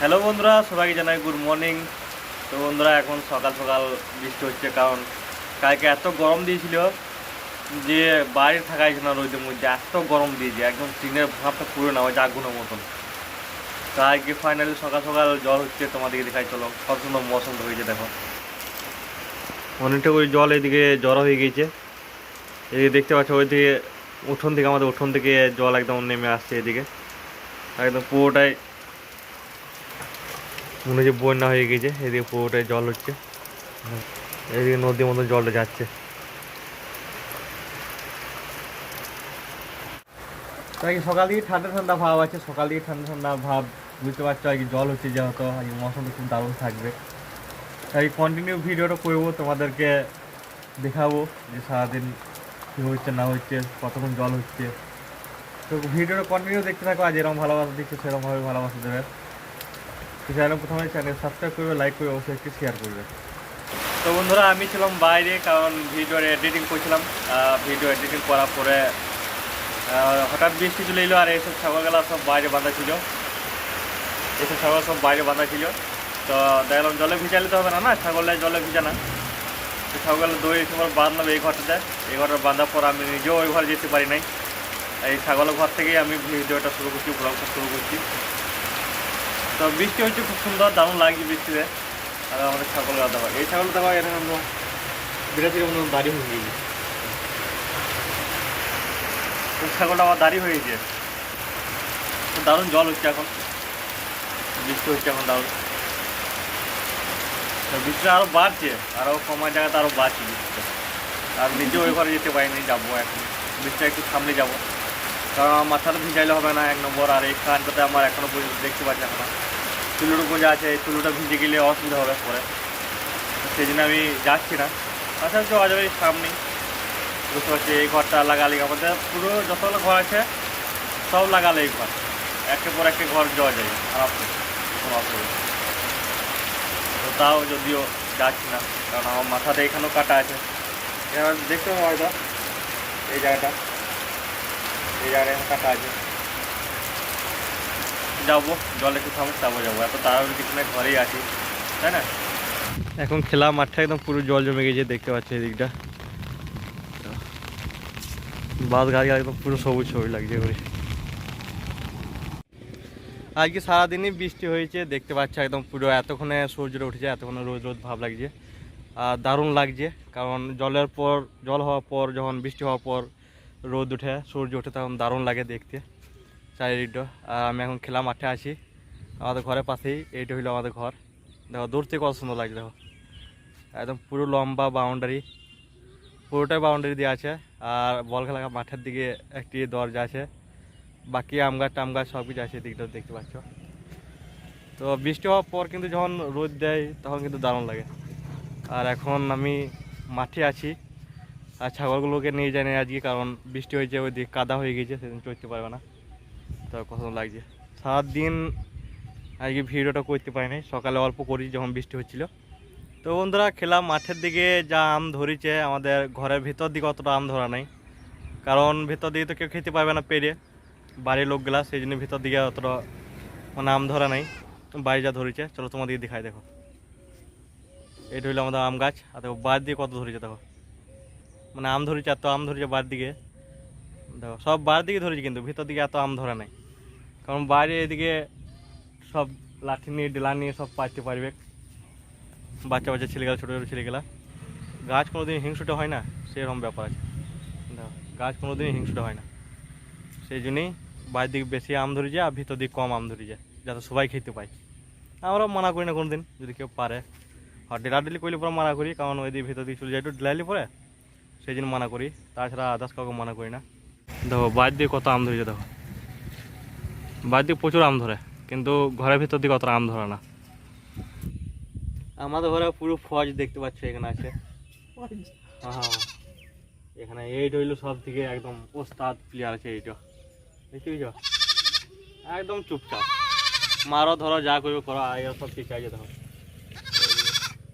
Hello বন্ধুরা, সবাইকে জানাই গুড মর্নিং তো বন্ধুরা, এখন সকাল সকাল বৃষ্টি হচ্ছে, কারণ কালকে এত গরম দিয়েছিল যে বাইরে থাকা না রোদের মধ্যে, এত গরম দিয়েছে, একদম টিনের ভাবটা পুরো না হয়েছে আগুনের মতন। আজকে ফাইনালি সকাল সকাল জল হচ্ছে, তোমাদেরকে দেখাই, চলো কত সুন্দর মৌসুম হয়েছে, দেখো। অনেকটা ওই জল এদিকে জড়ো হয়ে গিয়েছে। এদিকে দেখতে পাচ্ছ, ওইদিকে উঠোন থেকে, আমাদের উঠোন থেকে জল একদম নেমে আসছে এদিকে। একদম পুরোটাই মনে হচ্ছে বন্যা হয়ে গেছে, এদিকে পুরোটাই জল হচ্ছে। এদিকে নদীর মতো জলটা যাচ্ছে। তাই সকাল দিকে ঠান্ডা ঠান্ডা ভাব আছে? সকাল দিকে ঠান্ডা ঠান্ডা ভাব, বুঝতে পারছ? আর কি জল হচ্ছে যেহেতু আজকে মৌসুমটা খুব দারুণ থাকবে। তাই কন্টিনিউ ভিডিওটা করব, তোমাদেরকে দেখাবো যে সারাদিন কী হচ্ছে, না হচ্ছে, কতক্ষণ জল হচ্ছে। তো ভিডিওটা কন্টিনিউ দেখতে থাকো, আর যেরকম ভালোবাসা দিচ্ছে, সেরকমভাবে ভালোবাসা দেবে। তো প্রথমে চ্যানেল সাবস্ক্রাইব করবে লাইক করবে, অবশ্যই একটু শেয়ার করবে। তো বন্ধুরা, আমি ছিলাম বাইরে, কারণ ভিডিওর এডিটিং করছিলাম। ভিডিও এডিটিং করার পরে হঠাৎ বৃষ্টি চলে এলো আর এইসব ছাগলগুলা সব বাইরে বাঁধা ছিল। এইসব ছাগল সব বাইরে বাঁধা ছিল। তো দেখলাম জলে ভিজালে তো হবে না না? ছাগলে জলে ভিজা না। তো ছাগল দই সময় বাঁধলাম এই ঘরটাতে। এই ঘরটা বাঁধার পর আমি নিজেও ওই ঘরে যেতে পারি নাই। এই ছাগলের ঘর থেকেই আমি ভিডিওটা শুরু করছি ব্লগটা শুরু করছি। তো বৃষ্টি হচ্ছে খুব সুন্দর, দারুণ লাগছে বৃষ্টিতে। আর আমাদের ছাগল গাদা এই ছাগল দেখো এরকম বিরাটির মতো দাড়ি হয়ে গিয়েছে ছাগলটা আমার দাড়ি হয়ে তো দারুণ জল হচ্ছে এখন। বৃষ্টি হচ্ছে এখন দারুণ। বৃষ্টিটা আরও বাড়ছে আরও কমার জায়গাতে আরও বাড়ছে বৃষ্টিটা। আর নিজে ওই ঘরে যেতে পারিনি, যাব এখন। বৃষ্টিটা একটু সামনে যাব। কারণ আমার মাথাটা ভিজাইলে হবে না, এক নম্বর। আর এই কানটাতে আমার এখনও দেখতে পাচ্ছি এখন উপর যা আছে এই চুলুটা ভিজে গেলে অসুবিধা হবে পরে। সেই জন্য আমি যাচ্ছি না। তাছাড়া যোগাযোগ এই সামনেই। বুঝতে পারছি, এই ঘরটা লাগালে আমাদের পুরো যতগুলো ঘর আছে, সব লাগালে এই ঘর। একের পর একটা ঘর যাওয়া যায়, খারাপ কোনো অসুবিধা তো তাও যদিও যাচ্ছি না, কারণ আমার মাথাতে এখানেও কাটা আছে। দেখতে হবে হয়তো, এই জায়গাটা। এই এখন কাটা আছে। যাব, জল একটু থামুক, তারপর যাব। এত তাড়াহুড়ো কিছু না ঘরেই আছি, তাই না? এখন খেলা মাঠটা একদম পুরো জল জমে গেছে দেখতে পাচ্ছি এদিকটা। বাস গাড়ি একদম পুরো সবুজ সবুজ লাগছে করে আজকে সারাদিনই বৃষ্টি হয়েছে, দেখতে পাচ্ছি একদম পুরো, এতক্ষণে সূর্যটা উঠেছে, এতক্ষণে রোদ রোদ ভাব লাগছে। আর দারুণ লাগছে, কারণ জলের পর, জল হওয়ার পর, যখন বৃষ্টি হওয়ার পর রোদ উঠে, সূর্য ওঠে তখন দারুণ লাগে দেখতে। চারিদিকটা। আর আমি এখন খেলা মাঠে আছি। আমাদের ঘরের পাশেই এইটা হইল আমাদের ঘর। দেখো, দূর থেকে কত সুন্দর লাগছে, দেখো। একদম পুরো লম্বা বাউন্ডারি পুরোটাই বাউন্ডারি দেওয়া আছে। আর বল খেলা মাঠের দিকে একটি দরজা আছে। বাকি আম গাছ টাম গাছ সব কিছু আছে এদিকটা দেখতে পাচ্ছ। তো বৃষ্টি হওয়ার পর কিন্তু যখন রোদ দেয়, তখন কিন্তু দারুণ লাগে। আর এখন আমি মাঠে আছি। আর ছাগলগুলোকে নিয়ে যায়নি আজকে, কারণ বৃষ্টি হয়েছে, ওই দিকে কাদা হয়ে গেছে, সেদিন চড়তে পারবে না। তো কত লাগছে? সারাদিন আজকে ভিডিওটা করতে পারিনি। সকালে অল্প করি যখন বৃষ্টি হচ্ছিল। তো বন্ধুরা, খেলাম মাঠের দিকে যা আম ধরেছে। আমাদের ঘরের ভিতর দিকে অতটা আম ধরা নাই। কারণ ভিতর দিকে তো কেউ খেতে পারবে না পেরে। বাড়ির লোকগুলা সেই জন্য ভিতর দিকে অতটা মানে আম ধরা নাই। বাড়ি যা ধরেছে, চলো তোমাদেরকে দেখাই, দেখো। এটা হইল আমাদের আম গাছ। আর দেখো বাড়ির দিকে কত ধরেছে, দেখো। মানে আম ধরেছে, এত আম ধরেছে বাড়ির দিকে। দেখো, সব বাড়ির দিকে ধরেছে কিন্তু ভিতর দিকে এত আম ধরা নাই। কারণ বাইরে এদিকে সব লাঠি নিয়ে ডেলা নিয়ে সব পাইতে পারবে। বাচ্চা বাচ্চা ছেলেগুলা, ছোটো ছোটো ছেলেগুলা। গাছ কোনোদিন হিংসুটে হয় না, সেরকম ব্যাপার আছে। গাছ কোনোদিনই হিংসুটে হয় না। সেই জন্যই বাইরের দিকে বেশি আম ধরে যায় আর ভিতর দিকে কম আম ধরে যায়, যাতে সবাই খেতে পায়। আমরাও মানা করি না কোনো দিন যদি কেউ পারে। আর ডেলা ডেলি করলে পরে মানা করি, কারণ ওই দিকে ভিতর দিকে চলে যায়, একটু ডেলাইলে পরে, সেই জন্য মানা করি। তাছাড়া আদার্স কাউকে মানা করি না। দেখো, বাইরের দিকে কত আম ধরে যায়, দেখো। দিকে প্রচুর আম ধরে কিন্তু ঘরের ভিতর দিকে অতটা আম ধরে না। আমাদের ঘরে পুরো ফজ দেখতে পাচ্ছ এখানে আছে। হ্যাঁ। এখানে এইট হইল সব থেকে একদম ওস্তাদ প্লেয়ার আছে এইটা। দেখতে পেয়েছ? একদম চুপচাপ। মারো ধরো যা করবে করো আর সব ঠিক আছে এইদিকে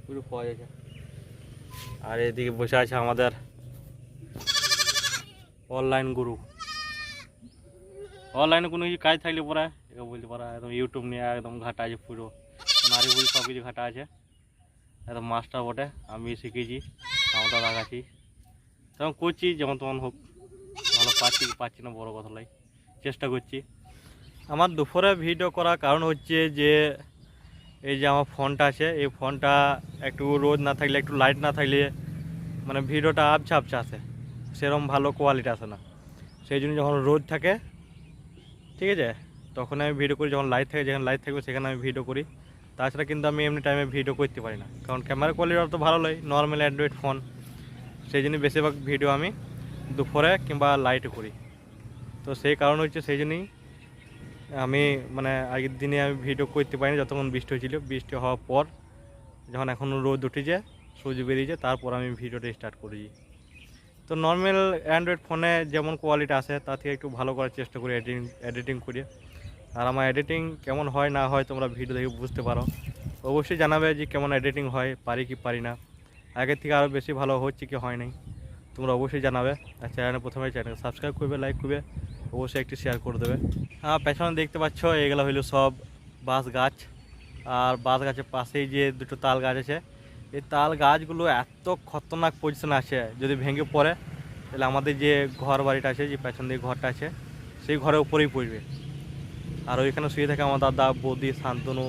পুরো ফজ আছে। আর এদিকে বসে আছে আমাদের অনলাইন গুরু অনলাইনে কোনো কিছু কাজ থাকলে পরে একে বলতে পারো, একদম ইউটিউব নিয়ে একদম ঘাটা আছে পুরো। নারী বুড়ি সব কিছু ঘাটা আছে। একদম মাস্টার বটে, আমি শিখেছি, আমার দাদা তেমন করছি, যেমন তেমন হোক, ভালো পাচ্ছি পাচ্ছি না, বড় কথা লাই চেষ্টা করছি। আমার দুপুরে ভিডিও করার কারণ হচ্ছে যে, এই যে আমার ফোনটা আছে, এই ফোনটা একটু রোদ না থাকলে, একটু লাইট না থাকলে মানে ভিডিওটা আবছা আবছা আসে। সেরকম ভালো কোয়ালিটি আসে না। সেই জন্য যখন রোদ থাকে ঠিক আছে? তখন আমি ভিডিও করি, যখন লাইট থাকে, যেখানে লাইট থাকবে, সেখানে আমি ভিডিও করি। তাছাড়া কিন্তু আমি এমনি টাইমে ভিডিও করতে পারি না। কারণ ক্যামেরা কোয়ালিটি অত ভালো নয় নর্মাল অ্যান্ড্রয়েড ফোন সেই জন্য বেশিরভাগ ভিডিও আমি দুপুরে কিংবা লাইটে করি। তো সেই কারণ হচ্ছে, সেই জন্যই আমি মানে আগের দিনে আমি ভিডিও করতে পারিনি, যতক্ষণ বৃষ্টি হয়েছিল। বৃষ্টি হওয়ার পর, যখন এখন রোদ উঠেছে, সূর্য বেরিয়েছে, তারপর আমি ভিডিওটা স্টার্ট করেছি। তো নর্মাল অ্যান্ড্রয়েড ফোনে যেমন কোয়ালিটি আসে তার থেকে একটু ভালো করার চেষ্টা করি এডিটিং এডিটিং করে। আর আমার এডিটিং কেমন হয়, না হয় তোমরা ভিডিও দেখে বুঝতে পারো। অবশ্যই জানাবে যে কেমন এডিটিং হয়, পারি কি পারি না। আগের থেকে আরও বেশি ভালো হচ্ছে কি হয় নাই, তোমরা অবশ্যই জানাবে। আর চ্যানেলে প্রথমে চ্যানেল সাবস্ক্রাইব করবে লাইক করবে, অবশ্যই একটি শেয়ার করে দেবে। হ্যাঁ পেছনে দেখতে পাচ্ছ, এগুলো হইল সব বাঁশ গাছ। আর বাঁশ গাছের পাশেই যে দুটো তাল গাছ আছে এই তাল গাছগুলো এত খতরনাক পজিশনে আছে, যদি ভেঙে পড়ে, তাহলে আমাদের যে ঘর বাড়িটা আছে, যে পেছন দিকে ঘরটা আছে, সেই ঘরের উপরেই পড়বে। আর ওইখানে শুয়ে থাকে আমার দাদা, বৌদি, শান্তনু,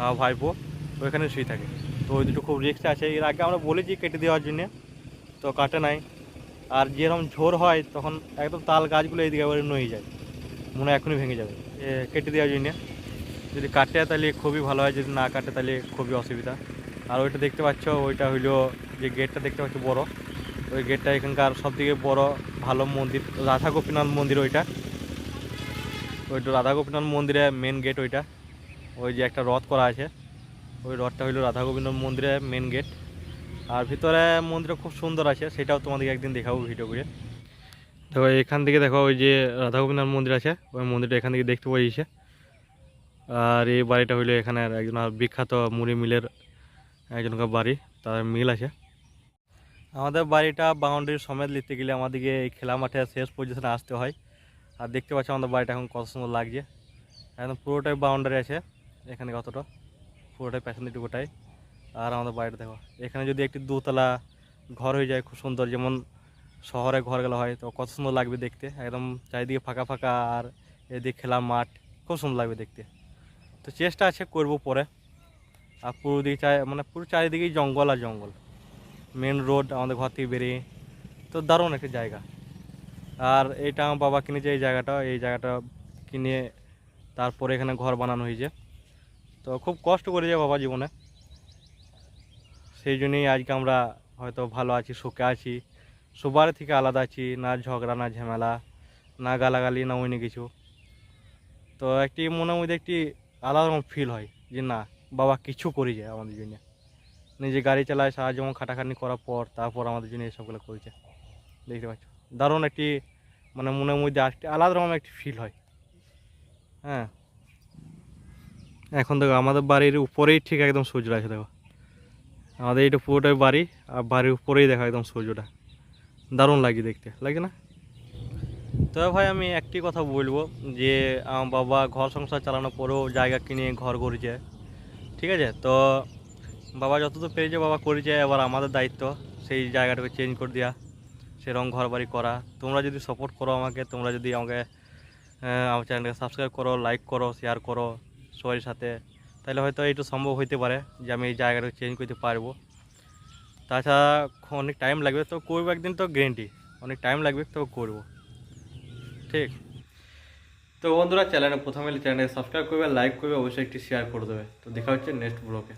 আমার ভাইপো, ওইখানে শুয়ে থাকে। তো ওই দুটো খুব রিস্ক আছে। এর আগে আমরা বলেছি কেটে দেওয়ার জন্যে, তো কাটে নাই। আর যেরকম ঝোর হয়, তখন একদম তাল গাছগুলো এইদিকে এবারে নয়ে যায়। মনে হয় এখনই ভেঙে যাবে। কেটে দেওয়ার জন্যে। যদি কাটে, তাহলে খুবই ভালো হয়। যদি না কাটে, তাহলে খুবই অসুবিধা। আর ওইটা দেখতে পাচ্ছ, ওইটা হইল যে গেটটা দেখতে পাচ্ছ বড়। ওই গেটটা এখানকার সব থেকে বড় ভালো মন্দির, রাধা গোপীনাথ মন্দির ওইটা। ওইটা রাধা গোপীনাথ মন্দিরের মেন গেট ওইটা। ওই যে একটা রথ করা আছে। ওই রথটা হইল রাধা গোবিন্দ মন্দিরের মেন গেট আর ভিতরে মন্দিরটা খুব সুন্দর আছে, সেটাও তোমাদেরকে একদিন দেখাবো ভিডিও করে। দেখো, এখান থেকে দেখো, ওই যে রাধা গোবিন্দ মন্দির আছে, ওই মন্দিরটা এখান থেকে দেখতে পাওয়া যাচ্ছে। আর এই বাড়িটা হইল এখানে একজন বিখ্যাত মুড়ি মিলের একজনকার বাড়ি, তাদের মিল আছে। আমাদের বাড়িটা বাউন্ডারি সমেত নিতে গেলে আমাদেরকে এই খেলা মাঠে শেষ পজিশনে আসতে হয়। আর দেখতে পাচ্ছি আমাদের বাড়িটা এখন কত সুন্দর লাগছে। একদম পুরোটাই বাউন্ডারি আছে, এখানে কতটা, পুরোটাই পেছন দিকটুকুটাই আর আমাদের বাড়িটা দেখো, এখানে যদি একটি দুতলা ঘর হয়ে যায়, খুব সুন্দর। যেমন শহরে ঘরগুলো হয়, তো কত সুন্দর লাগবে দেখতে। একদম চারিদিকে ফাঁকা ফাঁকা, আর এদিকে খেলা মাঠ, খুব সুন্দর লাগবে দেখতে। তো চেষ্টা আছে করব পরে। আর পুরো দিকে মানে পুরো চারিদিকেই জঙ্গল আর জঙ্গল। মেন রোড আমাদের ঘর থেকে বেরিয়ে, তো দারুণ একটা জায়গা। আর এইটা আমার বাবা কিনেছে এই জায়গাটা এই জায়গাটা কিনে তারপরে এখানে ঘর বানানো হয়েছে। তো খুব কষ্ট করেছে বাবা জীবনে। সেই জন্যই আজকে আমরা হয়তো ভালো আছি, সুখে আছি, সবার থেকে আলাদা আছি, না ঝগড়া, না ঝামেলা, না গালাগালি, না অন্য কিছু। তো একটি মনের মধ্যে একটি আলাদা রকম ফিল হয় যে না বাবা কিছু করি যায় আমাদের জন্য। নিজে গাড়ি চালায়, সারা যেমন খাটাখাটনি করার পর তারপর আমাদের জন্য এসবগুলো করেছে দেখতে পাচ্ছ? দারুণ একটি মানে মনের মধ্যে একটি আলাদা রকম একটি ফিল হয়। হ্যাঁ। এখন দেখো, আমাদের বাড়ির উপরেই ঠিক একদম সূর্য আছে দেখো। আমাদের এইটা পুরোটাই বাড়ি আর বাড়ির উপরেই দেখো একদম সূর্যটা। দারুণ লাগে দেখতে, লাগে না? তবে ভাই আমি একটি কথা বলব যে, আমার বাবা ঘর সংসার চালানোর পরেও জায়গা কিনে ঘর করেছে ঠিক আছে? তো বাবা যতদূর পেরেছে বাবা করেছে, এবার আমাদের দায়িত্ব সেই জায়গাটাকে চেঞ্জ করে দেওয়া সেরকম ঘর বাড়ি করা। তোমরা যদি সাপোর্ট করো আমাকে, তোমরা যদি আমাকে আমার চ্যানেলকে সাবস্ক্রাইব করো লাইক করো শেয়ার করো সবার সাথে, তাহলে হয়তো এইটু সম্ভব হইতে পারে যে আমি এই জায়গাটাকে চেঞ্জ করতে পারব। তাছাড়া অনেক টাইম লাগবে, তো করব একদিন তো গ্যারেন্টি অনেক টাইম লাগবে তো করব। ঠিক? তো বন্ধুরা চ্যানেলে প্রথমে চ্যানেলে সাবস্ক্রাইব করবে লাইক করবে, অবশ্যই একটি শেয়ার করে দেবে। তো দেখা হচ্ছে নেক্সট ব্লগে